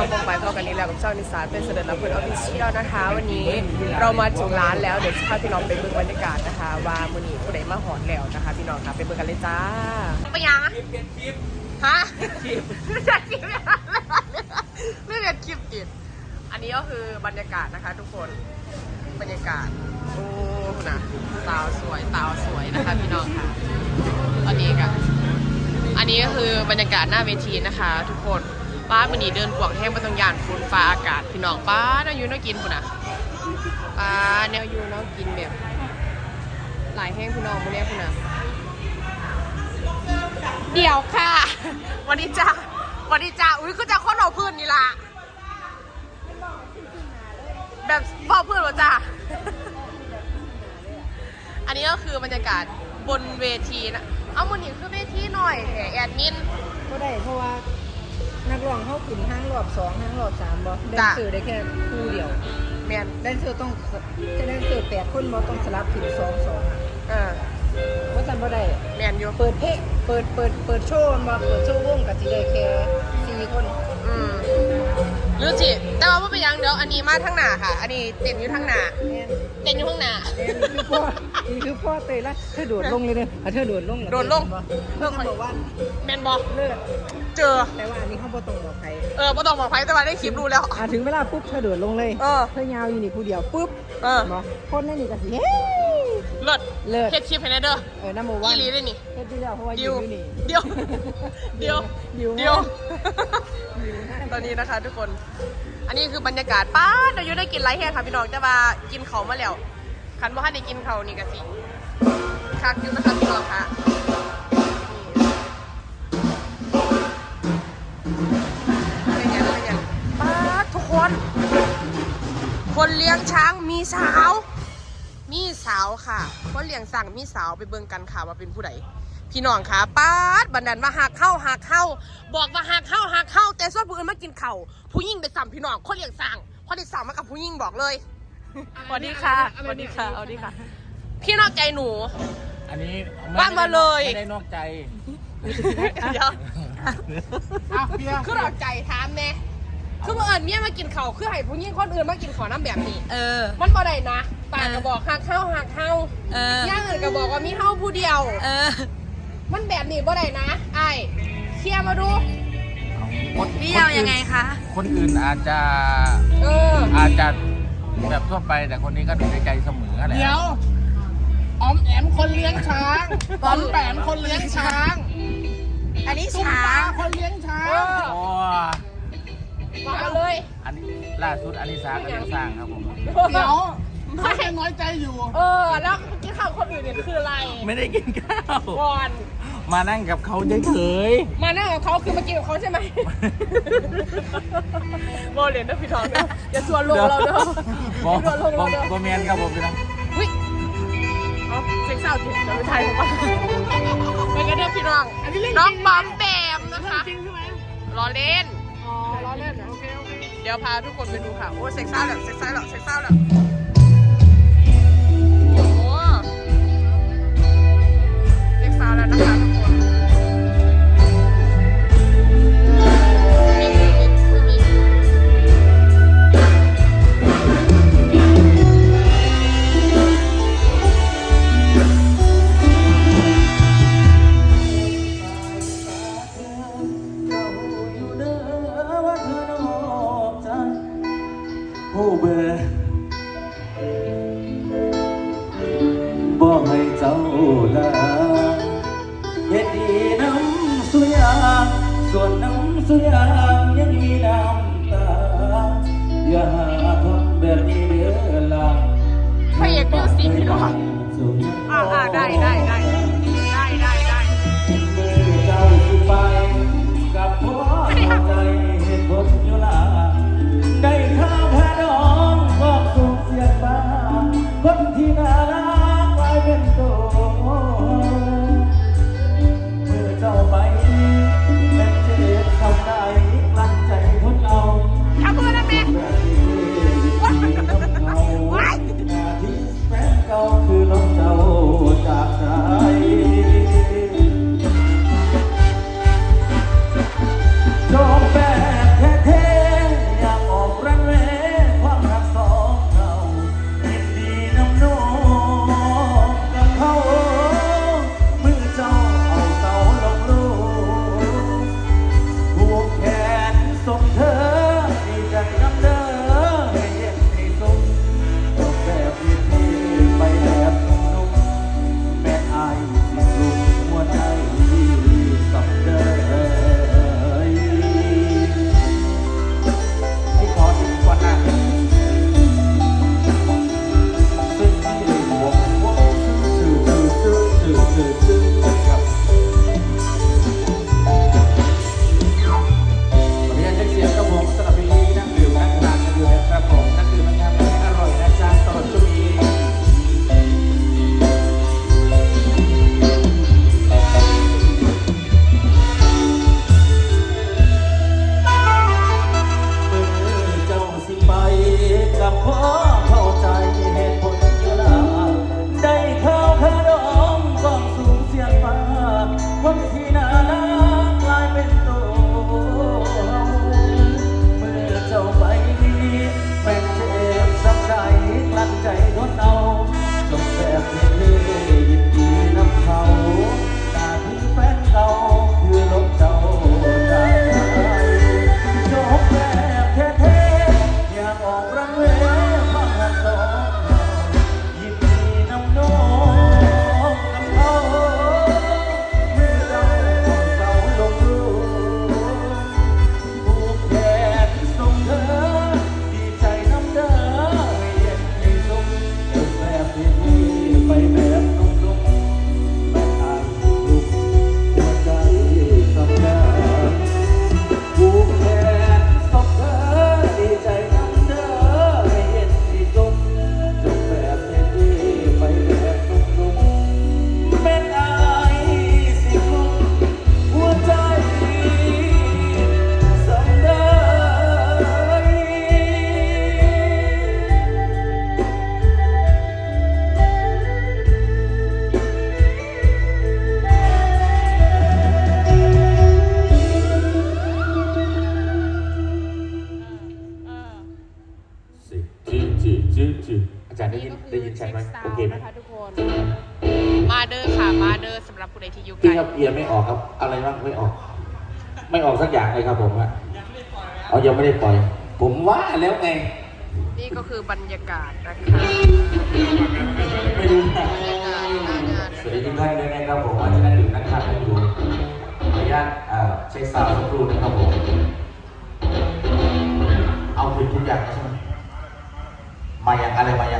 น้องพงไปพอกันนี้แล้วกับเจ้านิสานเป็นเสด็จรับเพื่อนออฟฟิเชียลนะคะ วันนี้เรามาถึงร้านแล้วเดี๋ยวจะพาพี่น้องไปเบิ่งบรรยากาศนะคะ ว่ามื้อนี้ผู้ใดมาหอนแล้วนะคะ พี่น้องค่ะไปเบิ่งกันเลยจ้าไปยังฮะคลิปไม่ใช่คลิปไม่เป็นคลิปติดอันนี้ก็คือบรรยากาศนะคะ ทุกคนบรรยากาศโอ้นะสาวสวยสาวสวยนะคะพี่น้องค่ะอันนี้กันอันนี้ก็คือบรรยากาศหน้าเวทีนะคะ ทุกคน ป้ามันนี่เดินกวางแห้งมาตรงยานฝนฟ้าอากาศพี่น้องป้าแนวอยูน่ากินปุ่นอะป้าแนวอยูน่ากินแบบ หลายแห้งพี่น้องพวกนี้ปุ่นอะเดี๋ยวค่ะวันนี้จ้าวันนี้จ้าอุ้ยก็จะข้อหนอพื้นนี่ล่ะแบบพ่อเพื่อนวะจ้าอันนี้ก็คือบรรยากาศบนเวทีนะ เอามันนี่คือเวทีหน่อยแอดมินก็ได้เพราะว่า นักร้องเข้าขึ้นห้างรอบสองห้างรอบสามบอแดนจ้ะ เซอร์ได้แค่คู่เดียวแมนแดนเซอร์ต้องจะแดนเซอร์แปดคนบอต้องสลับขึ้นสองสองอะเออว่าจำบ่ได้แมนอยู่เปิดเพลงเปิดเปิดเปิดโชว์มาเปิดโชว์วงกับจีได้แค่สี่คน อืม หรือจิแต่ว่าไม่เป็นหยังเดี๋ยวอันนี้มาทั้งหน้าค่ะ อันนี้เต้นอยู่ทั้งหน้าแม่นเต้นอยู่ข้างหน้า แม่นนี่คือพ่อนี่คือพ่อเตยละเธอโดดลงเลยเด้ออะเธอโดดลงเหรอโดดลงเพื่อนบอกว่าแมนบอกเลิกเจอ แต่ว่าอันนี้เขาบ่ต้องบอกใครเออไม่ต้องบอกใครแต่ว่าได้คลิปรู้แล้ว อะถึงเวลาปุ๊บเธอโดดลงเลย เออ เธอยาวอยู่นี่ผู้เดียวปุ๊บเออ บอกคนนั่นนี่ก็สิเฮ้ เลิศเลิศเฮ็ดคลิปให้แน่เด้อเออน้ำมันอีวันหลีได้นี่เฮ็ดดีแล้วเพราะว่าอดิยู่วอยู่นี่เดียวเดียวดิวเดียวดิวนะตอนนี้นะคะทุกคน อันนี้คือบรรยากาศป้าดเราอยู่ได้กินไรแห้งค่ะพี่น้องแต่ว่ากินเขาวมาแล้วคันว่าให้ได้กินเขาวนี่กะสิคักอยู่นะคะพี่น้องค่ะนี่เป็นไงเป็นไงป้าดทุกคน คนเลี้ยงช้างมีสาวมีสาวค่ะคนเลี้ยงสั่งมีสาวไปเบิ่งกันค่ะว่าเป็นผู้ใดพี่น้องค่ะป้าดบันดันมาหักเข้าหักเข้า บอกว่าหักเข้าหักเข้า แต่ส่วนผู้อื่นมากินเข่าวผู้ยิ่งไปสั่มพี่น้องคนเลี้ยงสั่งคนที่สั่งมากับผู้ยิ่งบอกเลยสวัสดีค่ะสวัสดีค่ะสวัสดีค่ะ พี่นอกใจหนู อันนี้ว่ามาเลยไม่ได้นอกใจเดี๋ยวอ้าวเพียคือเราใจถามแน่ คือบังเอิญเมียมากินเขาวคือให้ผู้ยิ่งคนอื่นมากินของน้ำแบบนี้ เออ มันบ่ได้นะปากก็บอกหักเข้าหักเข้าเออ ย่างอื่นก็บอกว่ามีเข้าผู้เดียว เออมันแบบนี้บ่ได้นะไอ้เคลียร์มาดู คนพี่เอายังไงคะ คนอื่นอาจจะเออ อาจจะแบบทั่วไปแต่คนนี้ก็ดูในใจเสมอแหละเดี๋ยวออมแอมคนเลี้ยงช้างปอมแปมคนเลี้ยงช้างอันนี้ตุ้มช้าตางคนเลี้ยง มาเลย อันนี้ล่าสุดอลิสาก็ยังสร้างครับผม เดี๋ยวเขาแค่น้อยใจอยู่ เออ แล้วเมื่อกี้ข่าวคนอื่นเนี่ยคืออะไรไม่ได้กินข้าว ก่อน มานั่งกับเขาเฉยมานั่งกับเขาคือมากินกับเขาใช่ไหมโมเรียนด้วยพี่ทองเด้ออย่าชวนลงเราเด้อๆบออย่าชวนลงบเราอเด้อบอแมนครับผมพี่น้องวิเอาเซ็กซ์สาวจิตจะไปถ่ายผมก่อนไปกันเด้อพี่น้องอันนี้เรื่องน้องจริงบอมแบมนะคะ จริงใช่ไหมรอเล่น อ๋อล้อเล่นโอเคโอเคเดี๋ยวพาทุกคนไปดูค่ะ โอ้เซ็กซ์ซ่าแล้วเซ็กซ์ซ่าแล้วเซ็กซ์ซ่าแล้วโอ้เซ็กซ์ซ่าแล้วนะคะ ผู้เบื่อบอกให้เจ้าลาเฮ็ดดีน้ำสุยางส่วนน้ำสุยางยังมีน้ำตา อย่าหาทำแบบนี้เด้อล่ะพระเอกมิวสิกพี่น้องอ่าอ่าได้ได้ได้ได้ เคไหมนะคะทุกคน มาเดอร์ค่ะ มาเดอร์สำหรับผู้ใดที่อยู่ไกลพี่ครับเกียร์ไม่ออกครับ อะไรบ้างไม่ออก ไม่ออกสักอย่างเลยครับผมอะเอายังไม่ได้ปล่อย ผมว่าแล้วไง นี่ก็คือบรรยากาศนะคะไม่รู้นะบรรยากาศหน้างาน สวัสดีทุกท่านด้วยนะครับผมอาจจะนั่งอยู่นั่งทานกันอยู่ขออนุญาตเอ่อเช็คซาวด์สักครู่นะครับผม เอาผิดทุกอย่างแล้วใช่ไหมมายังอะไรมายังพี่